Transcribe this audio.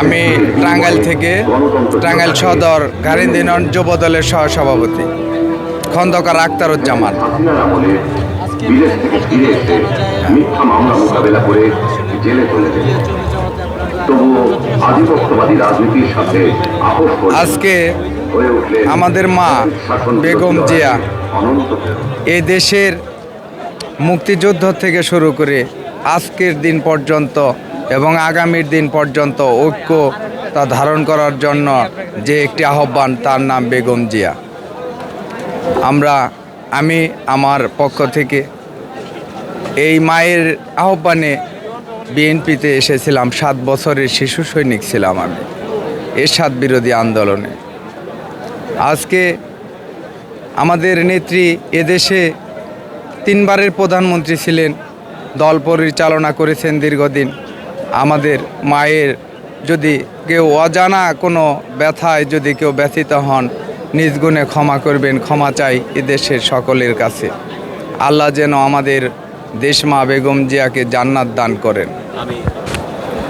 আমি টাঙ্গাইল থেকে টাঙ্গাইল সদর গারিন্দিনন যুব দলের সহসভাপতি, খন্দকার আক্তারুজ্জামান আজকে আমাদের মা বেগম জিয়া এই দেশের মুক্তিযুদ্ধ থেকে শুরু করে আজকের দিন পর্যন্ত এবং আগামীর দিন পর্যন্ত ঐক্য তা ধারণ করার জন্য যে একটি আহ্বান, তার নাম বেগম জিয়া। আমরা, আমি, আমার পক্ষ থেকে এই মায়ের আহ্বানে বিএনপিতে এসেছিলাম, সাত বছরের শিশু সৈনিক ছিলাম আমি, এরশাদ বিরোধী আন্দোলনে। আজকে আমাদের নেত্রী এদেশে তিনবারের প্রধানমন্ত্রী ছিলেন, দল পরিচালনা করেছেন দীর্ঘদিন। আমাদের মায়ের যদি কেউ অজানা কোনো ব্যথায় যদি কেউ ব্যথিত হন নিজ গুণে ক্ষমা করবেন, ক্ষমা চাই এদেশের সকলের কাছে। আল্লাহ যেন আমাদের দেশমা বেগম জিয়াকে জান্নাত দান করেন।